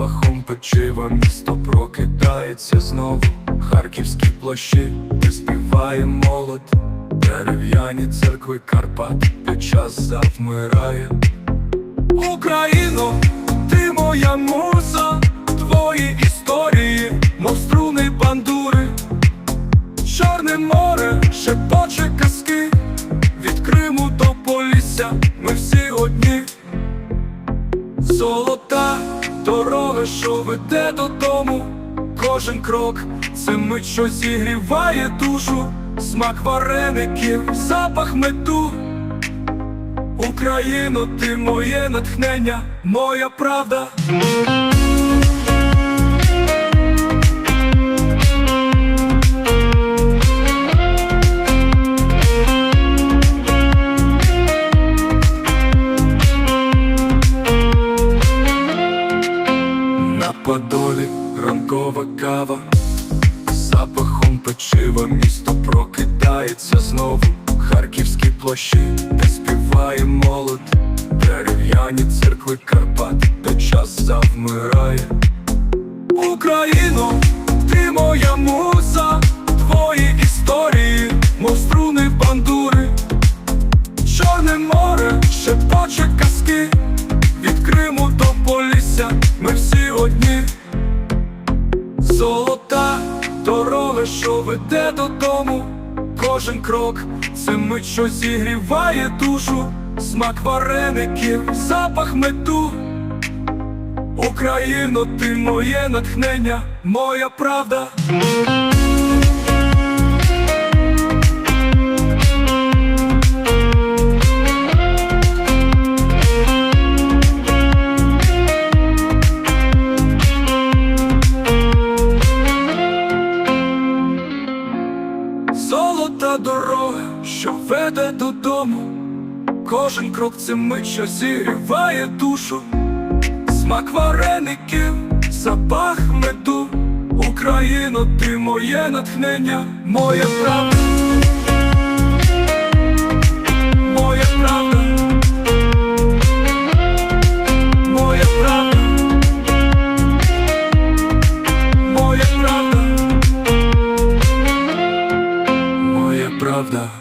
запахом печива місто прокидається знову. Харківські площі, де співає молод, дерев'яні церкви Карпат, де час завмирає. Україно, ти моя муза, твої історії, мов струни бандури, Чорне море, шепоче казки, від Криму до Полісся, що веде додому, кожен крок це мить, що зігріває душу, смак вареників, запах меду. Україно, ти моє натхнення, моя правда. Подолі ранкова кава, запахом печива місто прокидається знову. Харківські площі, де співає молод, дерев'яні церкви Карпат, де час завмирає. Україно, ти моя муза, Золота дорога, що веде додому, кожен крок це мить, що зігріває душу, смак вареників, запах мету. Україно, ти моє натхнення, моя правда. Золота дорога, що веде додому, кожен крок це мить, що зігріває душу, смак вареників, запах меду, Україно, ти моє натхнення, моє правда. правда.